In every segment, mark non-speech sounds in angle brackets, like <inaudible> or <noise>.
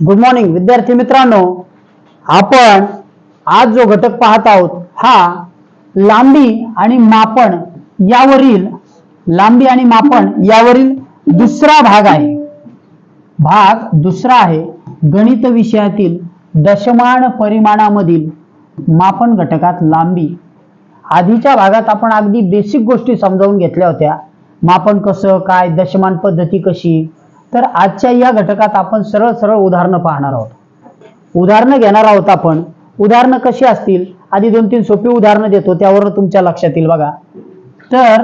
Good morning विद्यार्थी मित्रांनो. आपण आज जो घटक पाहत आहोत हा लांबी आणि मापन यावरील लांबी आणि मापन यावरील दुसरा भाग आहे. भाग दुसरा आहे गणित विषयातील दशमान परिमाणामधील मापन घटकात लांबी. आधीच्या भागात आपण अगदी बेसिक गोष्टी समजावून घेतल्या होत्या. मापन कसं काय दशमान पद्धती कशी तर आजच्या या घटकात आपण सरळ सरळ उदाहरणं पाहणार आहोत. उदाहरणं घेणार आहोत आपण. उदाहरणं कशी असतील? आधी दोन तीन सोपी उदाहरणं देतो त्यावर तुमच्या लक्षात येईल बघा. तर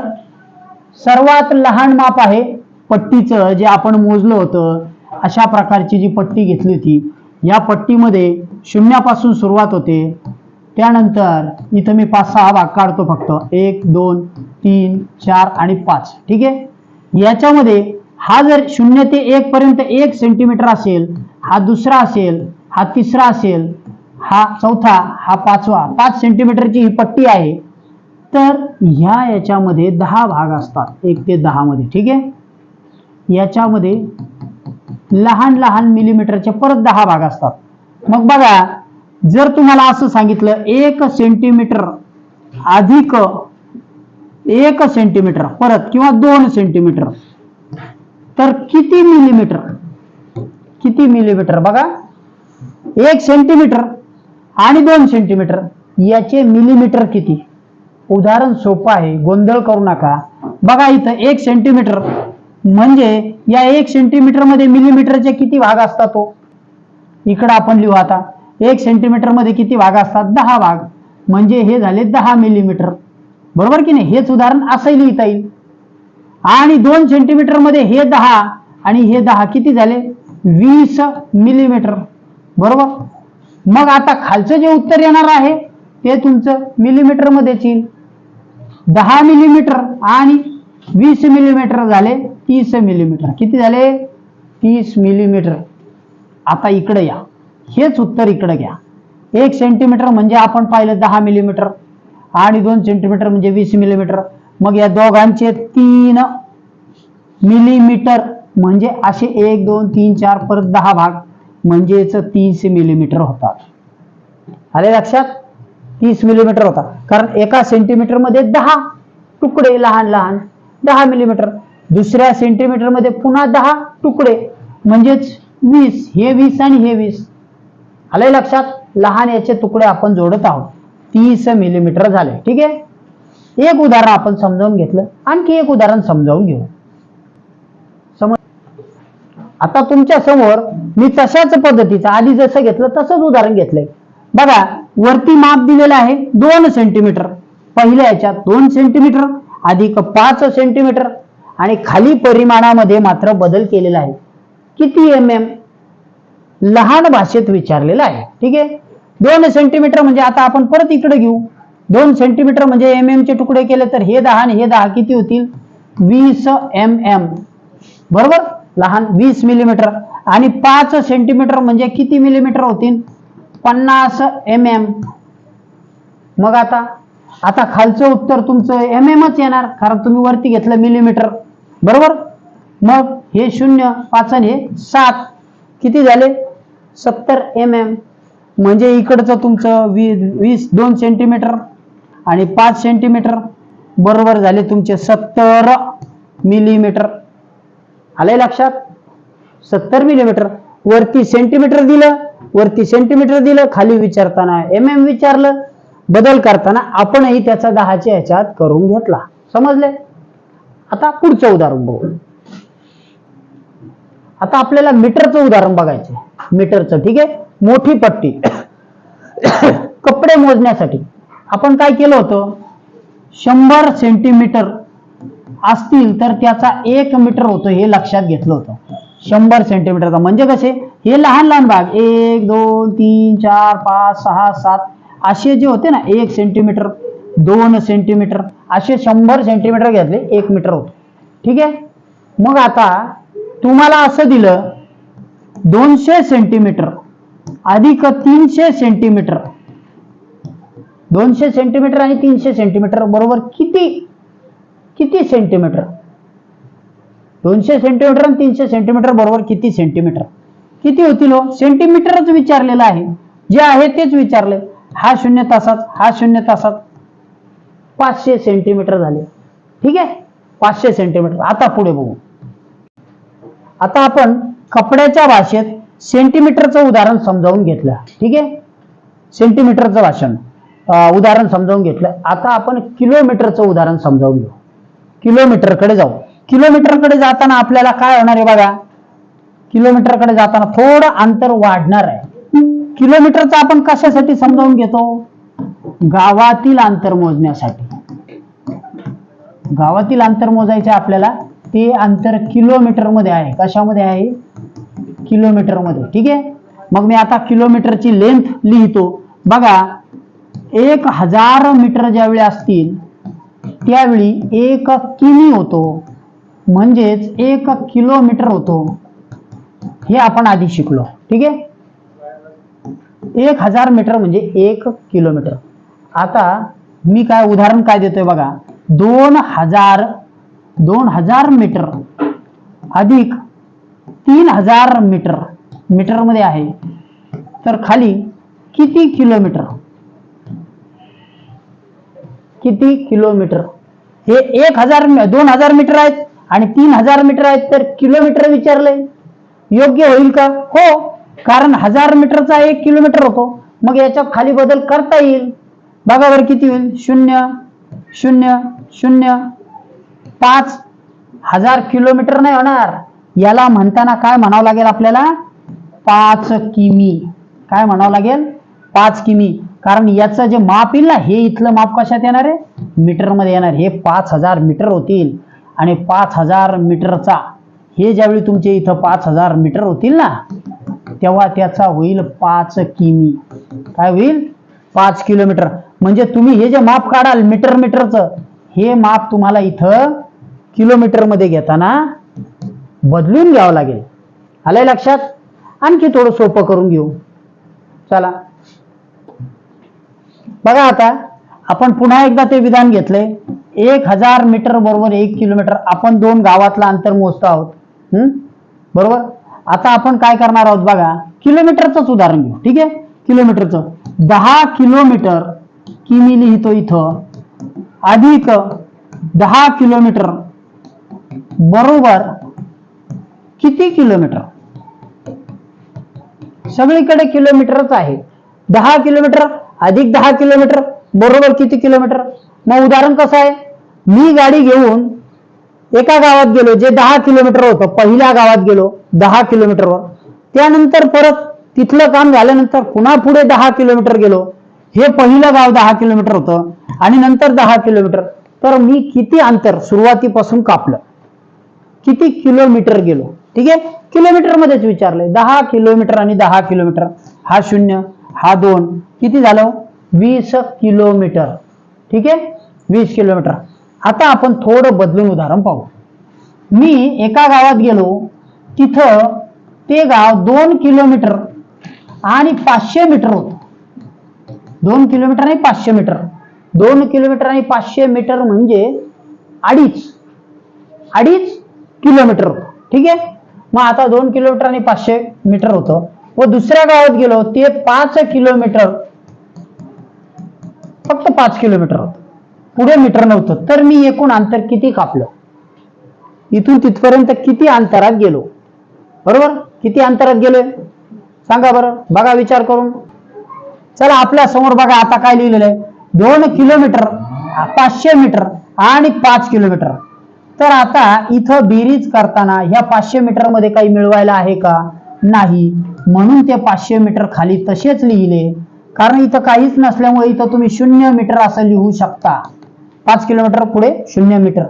सर्वात लहान माप आहे पट्टीचं जे आपण मोजलं होतं. अशा प्रकारची जी पट्टी घेतली होती या पट्टीमध्ये शून्यापासून सुरुवात होते. त्यानंतर इथं मी पाच सहा भाग काढतो फक्त. एक दोन तीन चार आणि पाच. ठीक आहे? याच्यामध्ये हा जर शून्य ते एक पर्यंत एक सेंटीमीटर असेल हा दुसरा असेल हा तिसरा असेल हा चौथा हा पाचवा पाच सेंटीमीटरची ही पट्टी आहे तर ह्या याच्यामध्ये दहा भाग असतात एक ते दहा मध्ये ठीक आहे? याच्यामध्ये लहान लहान मिलीमीटरचे परत दहा भाग असतात. मग बघा जर तुम्हाला असं सांगितलं एक सेंटीमीटर अधिक एक सेंटीमीटर परत किंवा दोन सेंटीमीटर तर किती मिलीमीटर किती मिलीमीटर बघा. एक सेंटीमीटर आणि दोन सेंटीमीटर याचे मिलीमीटर किती? उदाहरण सोपं आहे. गोंधळ करू नका. बघा इथं एक सेंटीमीटर म्हणजे या एक सेंटीमीटरमध्ये मिलीमीटरचे किती भाग असतात तो इकडं आपण लिहू आता. एक सेंटीमीटरमध्ये किती भाग असतात? दहा भाग. म्हणजे हे झाले दहा मिलीमीटर बरोबर की नाही? हेच उदाहरण असंही लिहिता येईल. आणि दोन सेंटीमीटरमध्ये हे दहा आणि हे दहा किती झाले? वीस मिलीमीटर बरोबर? मग आता खालचं जे उत्तर येणार आहे ते तुमचं मिलीमीटर मध्येच येईल. दहा मिलीमीटर आणि वीस मिलीमीटर झाले तीस मिलीमीटर किती झाले? तीस मिलीमीटर आता इकडे या. हेच उत्तर इकडे घ्या. एक सेंटीमीटर म्हणजे आपण पाहिलं दहा मिलीमीटर आणि दोन सेंटीमीटर म्हणजे वीस मिलीमीटर मग या दोघांचे तीन मिलीमीटर म्हणजे असे एक दोन तीन चार परत दहा भाग म्हणजेच तीनशे मिलीमीटर होतात. आले लक्षात? तीस मिलीमीटर होतात. कारण एका सेंटीमीटरमध्ये दहा तुकडे लहान लहान दहा मिलीमीटर दुसऱ्या सेंटीमीटरमध्ये पुन्हा दहा तुकडे म्हणजेच वीस. हे वीस आणि हे वीस. आलंय लक्षात? लहान याचे तुकडे आपण जोडत आहोत. तीस मिलीमीटर झाले. ठीक आहे? एक उदाहरण आपण समजावून घेतलं आणखी एक उदाहरण समजावून घेऊ. समज आता तुमच्यासमोर मी तशाच पद्धतीचं आधी जसं घेतलं तसंच उदाहरण घेतलंय. बघा वरती माप दिलेलं आहे दोन सेंटीमीटर पहिल्या याच्यात दोन सेंटीमीटर अधिक पाच सेंटीमीटर आणि खाली परिमाणामध्ये मात्र बदल केलेला आहे. किती एम एम लहान भाषेत विचारलेलं आहे ठीक आहे? दोन सेंटीमीटर म्हणजे आता आपण परत इकडे घेऊ. दोन सेंटीमीटर म्हणजे एम एम चे तुकडे केले तर हे दहा आणि हे दहा किती होतील? वीस एम एम बरोबर? लहान वीस मिलीमीटर आणि पाच सेंटीमीटर म्हणजे किती मिलीमीटर होतील? पन्नास एम एम मग आता आता खालचं उत्तर तुमचं एम एमच येणार कारण तुम्ही वरती घेतलं मिलीमीटर बरोबर? मग हे शून्य पाच आणि हे सात. किती झाले? सत्तर एम एम म्हणजे इकडचं तुमचं वीस वीस दोन सेंटीमीटर आणि पाच सेंटीमीटर बरोबर झाले तुमचे सत्तर मिलीमीटर आलंय लक्षात? सत्तर मिलीमीटर वरती सेंटीमीटर दिलं वरती सेंटीमीटर दिलं खाली विचारताना एम एम विचारलं बदल करताना आपणही त्याचा दहाच्या ह्याच्यात करून घेतला. समजले? आता पुढचं उदाहरण बघू. आता आपल्याला मीटरचं उदाहरण बघायचं मीटरचं ठीक आहे? मोठी पट्टी. <coughs> कपडे मोजण्यासाठी. आपण काय केलं होतं? शंभर सेंटीमीटर असतील तर त्याचा एक मीटर होतो हे लक्षात घेतलं होतं. शंभर सेंटीमीटरचा म्हणजे कसे? हे लहान लहान भाग. एक दोन तीन चार पाच सहा सात. असे जे होते ना एक सेंटीमीटर दोन सेंटीमीटर असे शंभर सेंटीमीटर घेतले एक मीटर होतो. ठीक आहे? मग आता तुम्हाला असं दिलं दोनशे सेंटीमीटर अधिक तीनशे सेंटीमीटर दोनशे सेंटीमीटर आणि तीनशे सेंटीमीटर बरोबर किती? किती सेंटीमीटर? दोनशे सेंटीमीटर आणि तीनशे सेंटीमीटर बरोबर किती सेंटीमीटर? किती होतील हो? सेंटीमीटरच विचारलेलं आहे. जे आहे तेच विचारले. हा शून्य तासात हा शून्य तासात पाचशे सेंटीमीटर झाले. ठीक आहे? पाचशे सेंटीमीटर. आता पुढे बघू. आता आपण कपड्याच्या भाषेत सेंटीमीटरचं उदाहरण समजावून घेतलं. ठीक आहे? सेंटीमीटरचं भाषण. उदाहरण समजावून घेतलं. आता आपण किलोमीटरचं उदाहरण समजावून घेऊ. किलोमीटरकडे जाऊ. किलोमीटरकडे जाताना आपल्याला काय होणार आहे बघा? किलोमीटरकडे जाताना थोडं अंतर वाढणार आहे. किलोमीटरचं आपण कशासाठी समजावून घेतो? गावातील अंतर मोजण्यासाठी. गावातील अंतर मोजायचे आपल्याला. ते अंतर किलोमीटरमध्ये आहे. कशामध्ये आहे? किलोमीटरमध्ये ठीक आहे? मग मी आता किलोमीटरची लेंथ लिहितो. बघा एक हजार मीटर ज्यावेळी असतील त्यावेळी एक किमी होतो. म्हणजेच एक किलोमीटर होतो. हे आपण आधी शिकलो. ठीक आहे? एक हजार मीटर म्हणजे एक किलोमीटर. आता मी काय उदाहरण काय देतोय बघा. दोन हजार दोन हजार मीटर अधिक तीन हजार मीटर मीटरमध्ये आहे. तर खाली किती किलोमीटर? किती किलोमीटर? हे एक हजार दोन हजार मीटर आहेत आणि तीन हजार मीटर आहेत तर किलोमीटर विचारलंय योग्य होईल का? हो कारण हजार मीटरचा एक किलोमीटर होतो. मग याच्यात खाली बदल करता येईल. बघा बरं किती होईल. शून्य शून्य शून्य. पाच हजार किलोमीटर नाही होणार. याला म्हणताना काय म्हणावं लागेल आपल्याला? पाच किमी. काय म्हणावं लागेल? पाच किमी. कारण याचं जे माप येईल ना हे इथलं माप कशात येणार आहे? मीटरमध्ये येणार. हे पाच हजार मीटर होतील. आणि पाच हजार मीटरचा हे ज्यावेळी तुमचे इथं पाच हजार मीटर होतील ना तेव्हा त्याचा होईल पाच किमी. काय होईल? पाच किलोमीटर. म्हणजे तुम्ही हे जे माप काढाल मीटर मीटरचं हे माप तुम्हाला इथं किलोमीटरमध्ये घेताना बदलून घ्यावं लागेल. आलंय लक्षात? आणखी थोडं सोपं करून घेऊ. चला. बघा आता आपण पुन्हा एकदा ते विधान घेतले. एक हजार मीटर बरोबर एक किलोमीटर आपण दोन गावातला अंतर मोजतो आहोत. बरोबर? आता आपण काय करणार आहोत बघा किलोमीटरचंच उदाहरण घेऊ. ठीक आहे? किलोमीटरचं. दहा किलोमीटर किमी लिहितो इथं. अधिक दहा किलोमीटर बरोबर किती किलोमीटर? सगळीकडे किलोमीटरच आहे. दहा किलोमीटर अधिक दहा किलोमीटर बरोबर किती किलोमीटर? मग उदाहरण कसं आहे? मी गाडी घेऊन एका गावात गेलो जे दहा किलोमीटर होतं पहिल्या गावात गेलो दहा किलोमीटरवर. त्यानंतर परत तिथलं काम झाल्यानंतर पुन्हा पुढे दहा किलोमीटर गेलो. हे पहिलं गाव दहा किलोमीटर होतं आणि नंतर दहा किलोमीटर. तर मी किती अंतर सुरुवातीपासून कापलं? किती किलोमीटर गेलो? ठीक आहे? किलोमीटर मध्येच विचारलंय. दहा किलोमीटर आणि दहा किलोमीटर. हा शून्य. हा दोन किती झालं? वीस किलोमीटर. ठीक आहे? वीस किलोमीटर. आता आपण थोडं बदलून उदाहरण पाहू. मी एका गावात गेलो. तिथं ते गाव दोन किलोमीटर आणि पाचशे मीटर होत. दोन किलोमीटर आणि पाचशे मीटर. दोन किलोमीटर आणि पाचशे मीटर म्हणजे अडीच. अडीच किलोमीटर होतं. ठीक आहे? मग आता दोन किलोमीटर आणि पाचशे मीटर होतं. व दुसऱ्या गावात गेलो ते पाच किलोमीटर फक्त पाच किलोमीटर होत. पुढे मीटर नव्हतं. तर मी एकूण अंतर किती कापलं? इथून तिथपर्यंत किती अंतरात गेलो? बरोबर? किती अंतरात गेलोय? सांगा बरं. बघा विचार करून. चला आपल्यासमोर बघा आता काय लिहिलेलं आहे? दोन किलोमीटर पाचशे मीटर आणि पाच किलोमीटर. तर आता इथं बेरीज करताना ह्या पाचशे मीटरमध्ये काही मिळवायला आहे का? नाही. म्हणून ते पाचशे मीटर खाली तसेच लिहिले. कारण इथं काहीच नसल्यामुळे इथं तुम्ही शून्य मीटर असं लिहू शकता. पाच किलोमीटर पुढे शून्य मीटर.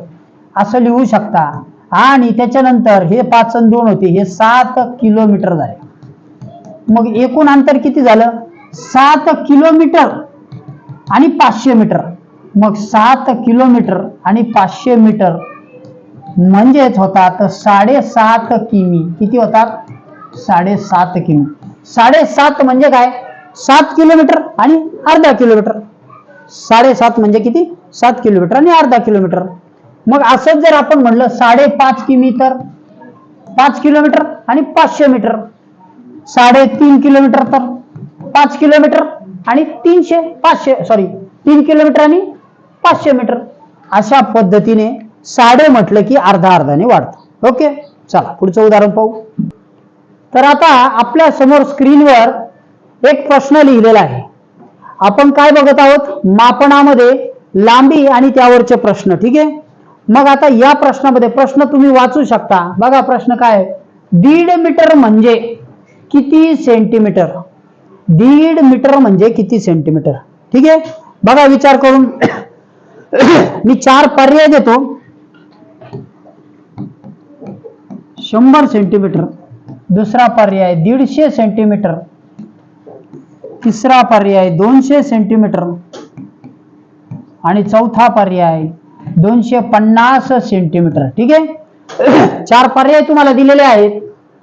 असं लिहू शकता. आणि त्याच्यानंतर हे पाच आणि दोन होते. हे सात किलोमीटर झाले. मग एकूण अंतर किती झालं? सात किलोमीटर आणि पाचशे मीटर. मग सात किलोमीटर आणि पाचशे मीटर म्हणजेच होतात साडेसात किमी. किती होतात? साडेसात किमी. साडेसात म्हणजे काय? सात किलोमीटर आणि अर्धा किलोमीटर. साडेसात म्हणजे किती? सात किलोमीटर आणि अर्धा किलोमीटर. मग असंच जर आपण म्हणलं साडेपाच किमी तर पाच किलोमीटर आणि पाचशे मीटर. साडेतीन किलोमीटर तर पाच किलोमीटर आणि तीनशे पाचशे सॉरी तीन किलोमीटर आणि पाचशे मीटर. अशा पद्धतीने साडे म्हटलं की अर्धा अर्धाने वाढतं. ओके? चला पुढचं उदाहरण पाहू. तर आता आपल्यासमोर स्क्रीनवर एक प्रश्न लिहिलेला आहे. आपण काय बघत आहोत? मापनामध्ये लांबी आणि त्यावरचे प्रश्न ठीक आहे? मग आता या प्रश्नामध्ये प्रश्न तुम्ही वाचू शकता. बघा प्रश्न काय? दीड मीटर म्हणजे किती सेंटीमीटर? दीड मीटर म्हणजे किती सेंटीमीटर? ठीक आहे? बघा विचार करून. मी चार पर्याय देतो. शंभर सेंटीमीटर. दुसरा पर्याय दीडशे सेंटीमीटर तिसरा पर्याय दोनशे सेंटीमीटर आणि चौथा पर्याय दोनशे पन्नास सेंटीमीटर ठीक आहे? <coughs> चार पर्याय तुम्हाला दिलेले आहेत.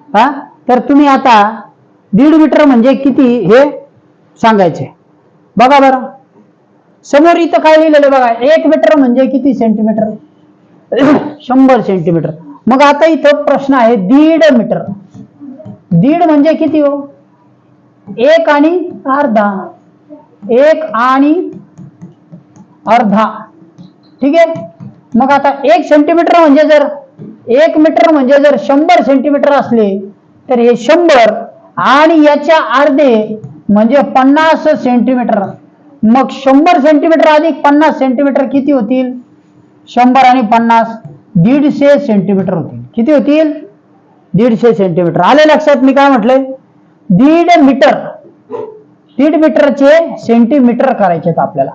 हा? तर तुम्ही आता दीड मीटर म्हणजे किती हे सांगायचे. बघा बरं. समोर इथं काय लिहिलेलं बघा एक मीटर म्हणजे किती सेंटीमीटर <coughs> शंभर सेंटीमीटर मग आता इथं प्रश्न आहे दीड मीटर. दीड म्हणजे किती हो? एक आणि अर्धा. एक आणि अर्धा. ठीक आहे? मग आता एक सेंटीमीटर म्हणजे जर एक मीटर म्हणजे जर शंभर सेंटीमीटर असले तर हे शंभर आणि याच्या अर्धे म्हणजे पन्नास सेंटीमीटर मग शंभर सेंटीमीटर अधिक पन्नास सेंटीमीटर किती होतील? शंभर आणि पन्नास दीडशे सेंटीमीटर होतील. किती होतील? दीडशे सेंटीमीटर आले लक्षात? मी काय म्हटलंय? दीड मीटर. दीड मीटरचे सेंटीमीटर करायचे आहेत आपल्याला.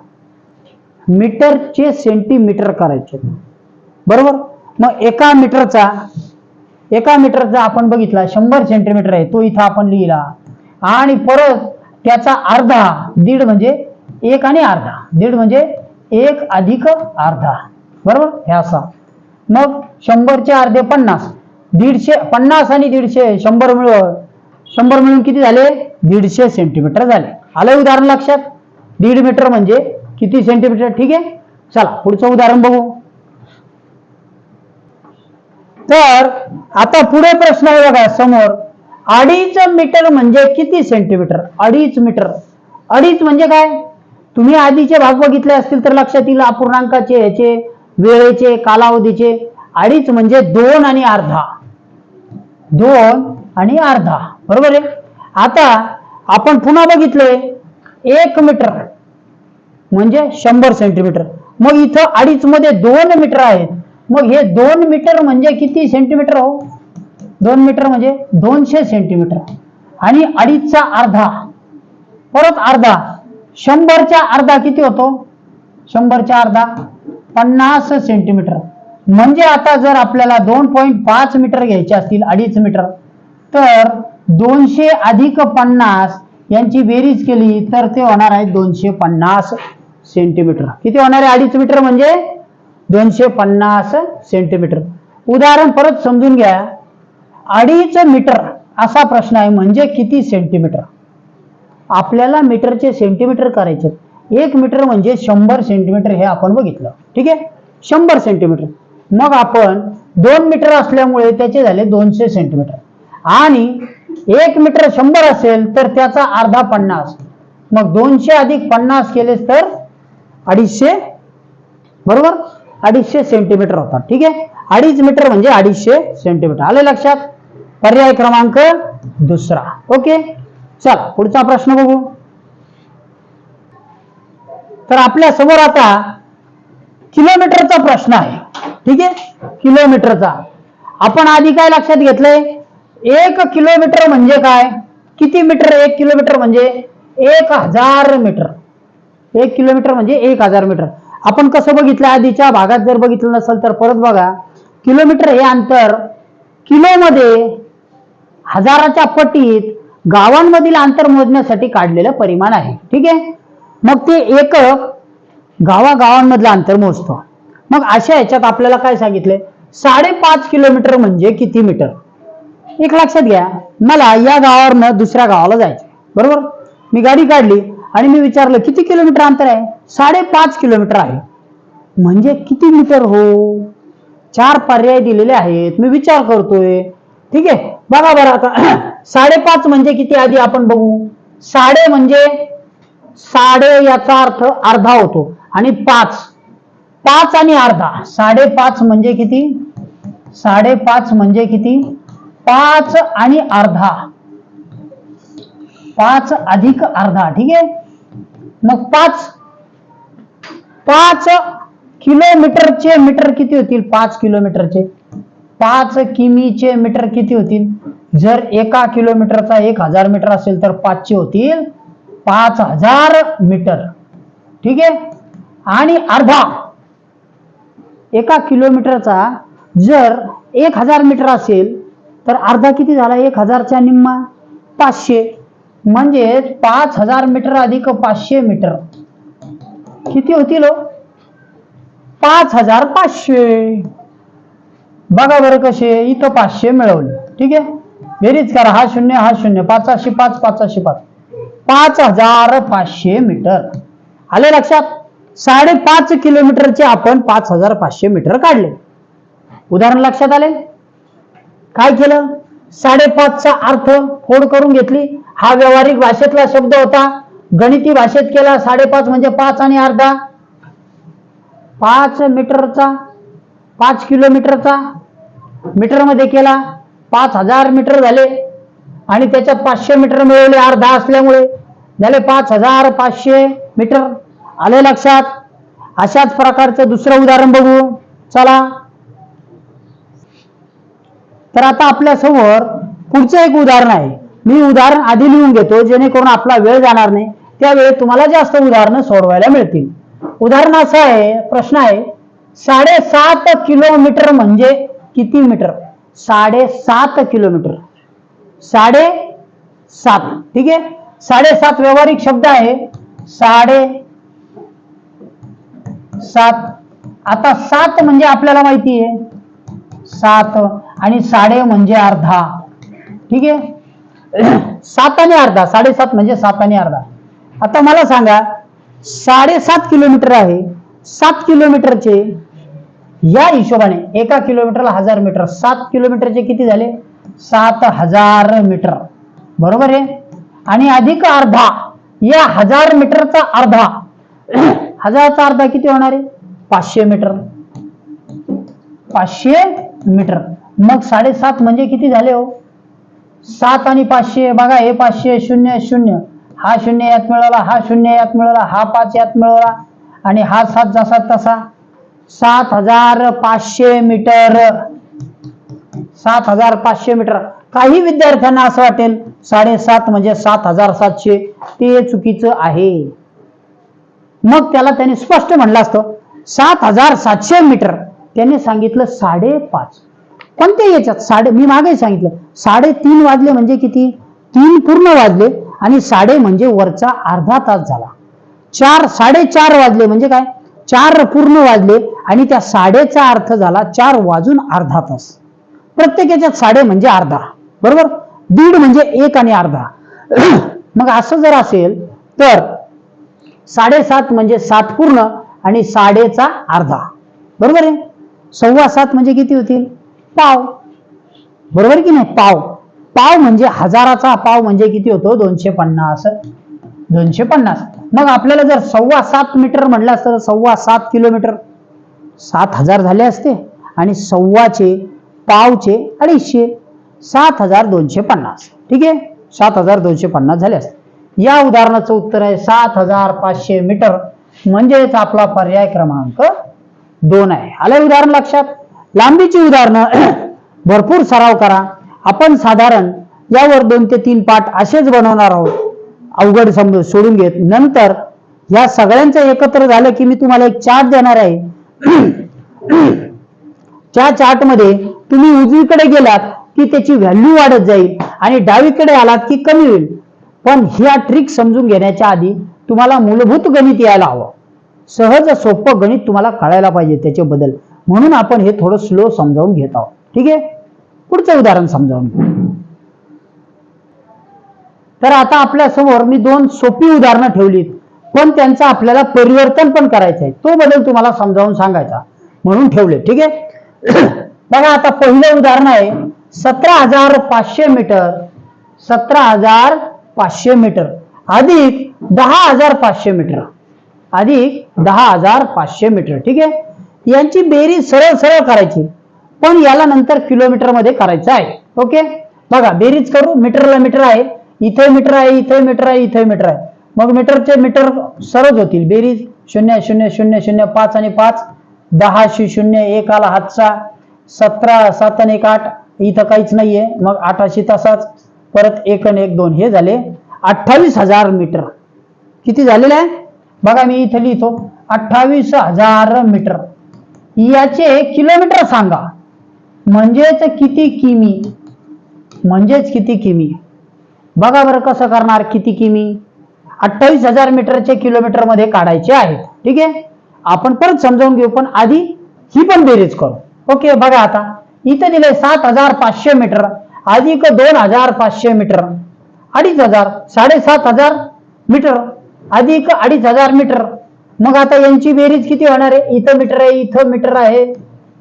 मीटरचे सेंटीमीटर करायचे आहेत. बरोबर? मग एका मीटरचा एका मीटरचा आपण बघितला शंभर सेंटीमीटर आहे तो इथं आपण लिहिला. आणि परत त्याचा अर्धा दीड म्हणजे एक आणि अर्धा. दीड म्हणजे एक अधिक अर्धा. बरोबर? हे असा. मग शंभरचे अर्धे पन्नास. दीडशे पन्नास आणि दीडशे शंभर मिळून शंभर मिळून किती झाले? दीडशे सेंटीमीटर झाले. आलं उदाहरण लक्षात? दीड मीटर म्हणजे किती सेंटीमीटर ठीक आहे? चला पुढचं उदाहरण बघू. तर आता पुढे प्रश्न आहे बघा समोर. अडीच मीटर म्हणजे किती सेंटीमीटर अडीच मीटर. अडीच म्हणजे काय? तुम्ही आधीचे भाग बघितले असतील तर लक्षात येईल अपूर्णांकाचे याचे वेळेचे कालावधीचे. अडीच म्हणजे दोन आणि अर्धा. दोन आणि अर्धा. बरोबर आहे? आता आपण पुन्हा बघितले एक मीटर म्हणजे शंभर सेंटीमीटर मग इथं अडीच मध्ये दोन मीटर आहेत. मग हे दोन मीटर म्हणजे किती सेंटीमीटर हो? दोन मीटर म्हणजे दोनशे सेंटीमीटर आणि अडीचचा अर्धा. परत अर्धा. शंभरच्या अर्धा किती होतो? शंभरच्या अर्धा पन्नास सेंटीमीटर म्हणजे आता जर आपल्याला दोन पॉईंट पाच मीटर घ्यायचे असतील अडीच मीटर तर दोनशे अधिक पन्नास यांची बेरीज केली तर ते होणार आहे दोनशे पन्नास सेंटीमीटर किती होणार आहे अडीच मीटर म्हणजे? दोनशे पन्नास सेंटीमीटर उदाहरण परत समजून घ्या. अडीच मीटर असा प्रश्न आहे म्हणजे किती सेंटीमीटर आपल्याला मीटरचे सेंटीमीटर करायचे एक मीटर म्हणजे शंभर सेंटीमीटर हे आपण बघितलं. ठीक आहे? शंभर सेंटीमीटर मग आपण दोन मीटर असल्यामुळे त्याचे झाले दोनशे सेंटीमीटर. आणि एक मीटर शंभर असेल तर त्याचा अर्धा पन्नास. मग दोनशे अधिक पन्नास केलेस तर अडीचशे बरोबर? अडीचशे सेंटीमीटर होतात. ठीक आहे? अडीच मीटर म्हणजे अडीचशे सेंटीमीटर. आले लक्षात? पर्याय क्रमांक दुसरा. ओके? चला पुढचा प्रश्न बघू. तर आपल्यासमोर आता किलोमीटरचा प्रश्न आहे. ठीक आहे? किलोमीटरचा. आपण आधी काय लक्षात घेतलंय? एक किलोमीटर म्हणजे काय? किती मीटर? एक किलोमीटर म्हणजे एक हजार मीटर. एक किलोमीटर म्हणजे एक हजार मीटर. आपण कसं बघितलं? आधीच्या भागात जर बघितलं नसेल तर परत बघा. किलोमीटर हे अंतर किलोमध्ये हजाराच्या पटीत गावांमधील अंतर मोजण्यासाठी काढलेलं परिमाण आहे. ठीक आहे? मग ते एकक गावागावांमधलं अंतर मोजतो. मग अशा ह्याच्यात आपल्याला काय सांगितलंय? साडेपाच किलोमीटर म्हणजे किती मीटर? एक लक्षात घ्या. मला या गावावरनं दुसऱ्या गावाला जायचं बरोबर? मी गाडी काढली आणि मी विचारलं किती किलोमीटर अंतर आहे? साडेपाच किलोमीटर आहे. म्हणजे किती मीटर हो? चार पर्याय दिलेले आहेत. मी विचार करतोय. ठीक आहे? बघा बरं आता. <clears throat> साडेपाच म्हणजे किती आधी आपण बघू? साडे म्हणजे साडे याचा अर्थ अर्धा होतो. आणि पाच. पाच आणि अर्धा. साडेपाच म्हणजे किती? साडेपाच म्हणजे किती? पाच आणि अर्धा. पाच अधिक अर्धा. ठीक आहे? मग पाच. पाच किलोमीटरचे मीटर किती होतील? पाच किलोमीटरचे. पाच किमीचे मीटर किती होतील? जर एका किलोमीटरचा एक हजार मीटर असेल तर पाचशे होतील. पाच हजार मीटर. ठीक आहे? आणि अर्धा. एका किलोमीटरचा जर एक हजार मीटर असेल तर अर्धा किती झाला? एक हजारच्या निम्मा पाचशे. म्हणजे पाच हजार मीटर अधिक पाचशे मीटर. किती होतील हो? पाच हजार पाचशे. बघा बरं कसे इथं पाचशे मिळवले. ठीक आहे? बेरीज करा. हा शून्य हा शून्य. पाचाशे पाच पाचाशे पाच. पाच हजार पाचशे मीटर. आले लक्षात? साडेपाच किलोमीटरचे आपण पाच हजार पाचशे मीटर काढले. उदाहरण लक्षात आले? काय केलं? साडेपाचचा अर्थ फोड करून घेतली. हा व्यावहारिक भाषेतला शब्द होता. गणिती भाषेत केला. साडेपाच म्हणजे पाच आणि अर्धा. पाच मीटरचा पाच किलोमीटरचा मीटरमध्ये केला. पाच हजार मीटर झाले. आणि त्याच्यात पाचशे मीटर मिळवले अर्धा असल्यामुळे. झाले पाच हजार पाचशे मीटर. आले लक्षात? अशाच प्रकारचं दुसरं उदाहरण बघू. चला. तर आता आपल्यासमोर पुढचं एक उदाहरण आहे. मी उदाहरण आधी लिहून घेतो जेणेकरून आपला वेळ जाणार नाही. त्यावेळी तुम्हाला जास्त उदाहरणं सोडवायला मिळतील. उदाहरण असं आहे प्रश्न आहे साडेसात किलोमीटर म्हणजे किती मीटर? साडेसात किलोमीटर. साडे सात ठीक आहे? साडेसात व्यावहारिक शब्द आहे. साडे सात. आता सात म्हणजे आपल्याला माहिती आहे. सात आणि साडे म्हणजे अर्धा. ठीक आहे? सात आणि अर्धा. साडेसात म्हणजे सात आणि अर्धा. आता मला सांगा साडेसात किलोमीटर आहे. सात किलोमीटरचे या हिशोबाने एका किलोमीटरला हजार मीटर. सात किलोमीटरचे किती झाले? सात हजार मीटर. बरोबर आहे? आणि अधिक अर्धा या हजार मीटरचा अर्धा <clears throat> हजारचा अर्धा किती होणार आहे? पाचशे मीटर. पाचशे मीटर. मग साडेसात म्हणजे किती झाले हो? सात आणि पाचशे बघा हे पाचशे शून्य शून्य. हा शून्य यात मिळवला हा शून्य यात मिळवला हा पाच यात मिळवला आणि हा सात जसा तसा. सात हजार पाचशे मीटर. सात हजार पाचशे मीटर. काही विद्यार्थ्यांना असं वाटेल साडेसात म्हणजे सात हजार सातशे. ते चुकीचं आहे. मग त्याला त्यांनी स्पष्ट म्हणलं असतं सात हजार सातशे मीटर. त्याने सांगितलं साडेपाच. कोणत्या याच्यात? साडे मी मागे सांगितलं साडेतीन वाजले म्हणजे किती? तीन पूर्ण वाजले आणि साडे म्हणजे वरचा अर्धा तास झाला. चार साडेचार वाजले म्हणजे काय? चार पूर्ण वाजले आणि त्या साडेचा अर्थ झाला चार वाजून अर्धा तास. प्रत्येक याच्यात साडे म्हणजे अर्धा. बरोबर? दीड म्हणजे एक आणि अर्धा. <clears throat> मग असं जर असेल तर साडेसात म्हणजे सात पूर्ण आणि साडेचा अर्धा. बरोबर आहे? सव्वा सात म्हणजे किती होतील? पाव. बरोबर की नाही? पाव. पाव म्हणजे हजाराचा पाव म्हणजे किती होतो? दोनशे पन्नास. दोनशे पन्नास. मग आपल्याला जर सव्वा सात मीटर म्हटलं असतं तर सव्वा सात किलोमीटर. सात हजार झाले असते. आणि सव्वाचे पावचे अडीचशे सात हजार दोनशे पन्नास. ठीक आहे? सात हजार दोनशे पन्नास झाले असते. या उदाहरणाचं उत्तर आहे सात हजार पाचशे मीटर. म्हणजेच आपला पर्याय क्रमांक दोन आहे. आलं उदाहरण लक्षात? लांबीची उदाहरणं. <clears throat> भरपूर सराव करा. आपण साधारण यावर दोन ते तीन पाठ असेच बनवणार आहोत. अवघड समजून सोडून घेत. नंतर या सगळ्यांचं एकत्र झालं की मी तुम्हाला एक चार्ट देणार आहे. <clears throat> त्या चार्टमध्ये तुम्ही उजवीकडे गेलात की त्याची व्हॅल्यू वाढत जाईल आणि डावीकडे आलात की कमी होईल. पण ह्या ट्रिक समजून घेण्याच्या आधी तुम्हाला मूलभूत गणित यायला हवं. सहज सोपं गणित तुम्हाला कळायला पाहिजे त्याचे बदल. म्हणून आपण हे थोडं स्लो समजावून घेत आहोत. ठीक आहे? पुढचं उदाहरण समजावून घेऊ. तर आता आपल्यासमोर मी दोन सोपी उदाहरणं ठेवलीत पण त्यांचं आपल्याला परिवर्तन पण करायचं आहे तो बदल तुम्हाला समजावून सांगायचा. म्हणून ठेवले. ठीक आहे? बघा आता पहिलं उदाहरण आहे. सतरा हजार पाचशे मीटर. सतरा हजार पाचशे मीटर. अधिक दहा हजार पाचशे मीटर. अधिक दहा हजार पाचशे मीटर. ठीक आहे? यांची बेरीज सरळ सरळ करायची. पण याला नंतर किलोमीटरमध्ये करायचं आहे. ओके? बघा बेरीज करू. मीटरला मीटर आहे. इथे मीटर आहे इथे मीटर आहे इथे मीटर आहे. मग मीटरचे मीटर सरळ होतील. बेरीज शून्य शून्य शून्य शून्य पाच आणि पाच. दहाशे शून्य एक आला हातचा. सतरा सात आणि एक आठ इथं काहीच नाहीये. मग आठाशे तसाच परत एक आणि एक दोन हे झाले अठ्ठावीस हजार मीटर. किती झालेलं आहे? बघा मी इथे लिहितो अठ्ठावीस हजार मीटर. याचे किलोमीटर सांगा. म्हणजेच किती किमी? म्हणजेच किती किमी? बघा बरं कसं करणार किती किमी? अठ्ठावीस हजार मीटरचे किलोमीटरमध्ये काढायचे आहेत. ठीक आहे? आपण परत समजावून घेऊ पण आधी ही पण बेरीज करू. ओके बघा आता. इथं दिलंय सात हजार पाचशे मीटर अधिक दोन हजार पाचशे मीटर अडीच हजार साडेसात हजार मीटर अधिक अडीच हजार मीटर. मग आता यांची बेरीज किती होणार आहे? इथं मीटर आहे इथं मीटर आहे.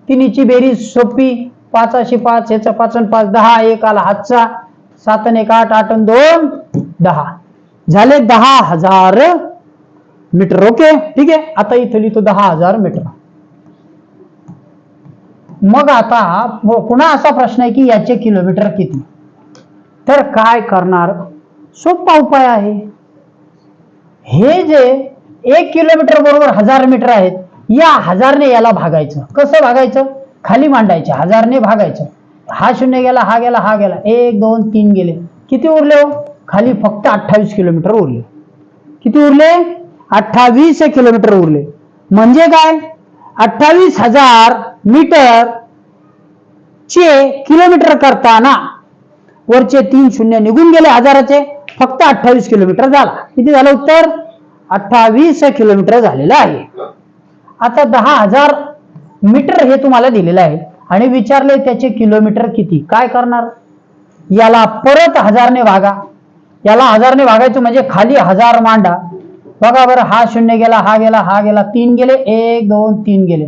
तिन्हीची बेरीज सोपी. पाचाशे पाच याचा पाच पाच दहा. एक आला हातचा. सात आणि एक आठ आठ दोन दहा. झाले दहा हजार मीटर ओके? ठीक आहे? आता इथं लिहितो दहा हजार मीटर. मग आता हो, पुन्हा असा प्रश्न आहे की याचे किलोमीटर किती? तर काय करणार? सोपा उपाय आहे. हे जे एक किलोमीटर बरोबर हजार मीटर आहेत या हजारने याला भागायचं. कसं भागायचं? खाली मांडायचे हजारने भागायचं. हा शून्य गेला हा गेला हा गेला. एक दोन तीन गेले. किती उरले हो? खाली फक्त अठ्ठावीस किलोमीटर उरले. किती उरले? अठ्ठावीस किलोमीटर उरले. म्हणजे काय? अठ्ठावीस हजार मीटर चे किलोमीटर करताना वरचे तीन शून्य निघून गेले हजाराचे फक्त अठ्ठावीस किलोमीटर झाला. किती झालं उत्तर? अठ्ठावीस किलोमीटर झालेलं आहे. आता दहा हजार मीटर हे तुम्हाला दिलेलं आहे. आणि विचारले त्याचे किलोमीटर किती? काय करणार? याला परत हजारने भागा याला हजारने भागायचं म्हणजे खाली हजार मांडा. बघा बरं हा शून्य गेला हा गेला हा गेला तीन गेले एक दोन तीन गेले.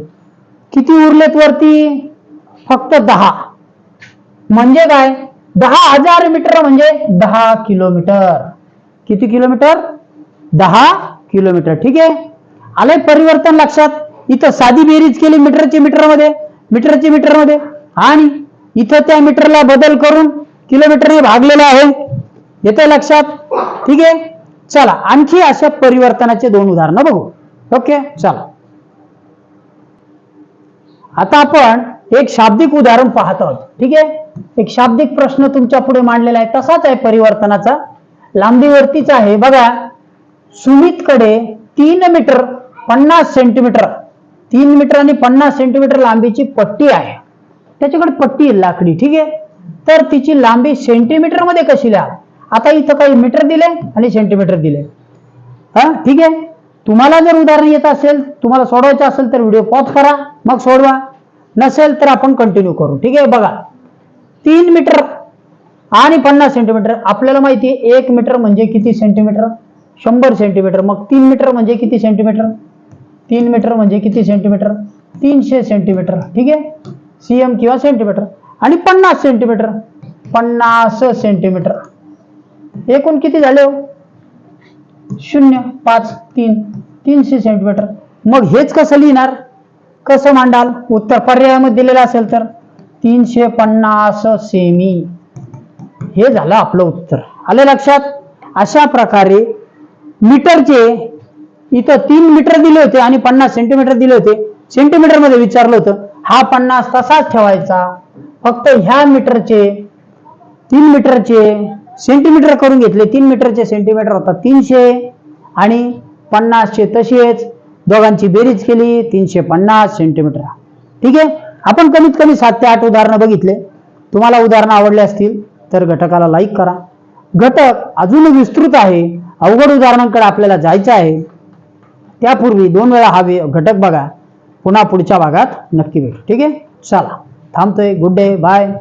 किती उरलेत वरती? फक्त दहा. म्हणजे काय? दहा हजार मीटर म्हणजे दहा किलोमीटर. किती किलोमीटर? दहा किलोमीटर. ठीक आहे? आलंय परिवर्तन लक्षात. इथं साधी बेरीज केली मीटरची मीटरमध्ये मीटरची मीटरमध्ये. आणि इथं त्या मीटरला बदल करून किलोमीटरने भागलेलं आहे. येते लक्षात? ठीक आहे? चला आणखी अशा परिवर्तनाचे दोन उदाहरणं बघू. ओके? चला. आता आपण एक शाब्दिक उदाहरण पाहत आहोत. ठीक आहे? एक शाब्दिक प्रश्न तुमच्यापुढे मांडलेला आहे. तसाच आहे परिवर्तनाचा. लांबीवरतीचा आहे. बघा सुमितकडे तीन मीटर पन्नास सेंटीमीटर तीन मीटर आणि पन्नास सेंटीमीटर लांबीची पट्टी आहे. त्याच्याकडे पट्टी आहे लाकडी. ठीक आहे? तर तिची लांबी सेंटीमीटरमध्ये कशी लिहा आता इथं काही मीटर दिले आणि सेंटीमीटर दिले. हा ठीक आहे? तुम्हाला जर उदाहरण येत असेल तुम्हाला सोडवायचं असेल तर व्हिडिओ पॉज करा मग सोडवा. नसेल तर आपण कंटिन्यू करू. ठीक आहे? बघा. तीन मीटर आणि पन्नास सेंटीमीटर आपल्याला माहिती आहे एक मीटर म्हणजे किती सेंटीमीटर शंभर सेंटीमीटर मग तीन मीटर म्हणजे किती सेंटीमीटर तीन मीटर म्हणजे किती सेंटीमीटर तीनशे सेंटीमीटर ठीक आहे? सीएम किंवा सेंटीमीटर आणि पन्नास सेंटीमीटर पन्नास सेंटीमीटर एकूण किती झाले हो? शून्य पाच तीन. तीनशे सेंटीमीटर मग हेच कसं लिहिणार? कसं मांडाल? उत्तर पर्यायामध्ये दिलेलं असेल तर. तीनशे पन्नास सेमी हे झालं आपलं उत्तर. आलं लक्षात? अशा प्रकारे मीटरचे इथं तीन मीटर दिले होते आणि पन्नास सेंटीमीटर दिले होते. सेंटीमीटरमध्ये विचारलं होतं. हा पन्नास तसाच ठेवायचा. फक्त ह्या मीटरचे तीन मीटरचे सेंटीमीटर करून घेतले. तीन मीटरचे सेंटीमीटर होता तीनशे आणि पन्नासचे तसेच. दोघांची बेरीज केली तीनशे पन्नास सेंटीमीटर. ठीक आहे? आपण कमीत कमी सात ते आठ उदाहरणं बघितले. तुम्हाला उदाहरणं आवडले असतील तर घटकाला लाईक करा. घटक अजून विस्तृत आहे. अवघड उदाहरणांकडे आपल्याला जायचं आहे. त्यापूर्वी दोन वेळा हा घटक बघा. पुन्हा पुढच्या भागात नक्की भेट. ठीक आहे? चला. थांबतोय. Good day bye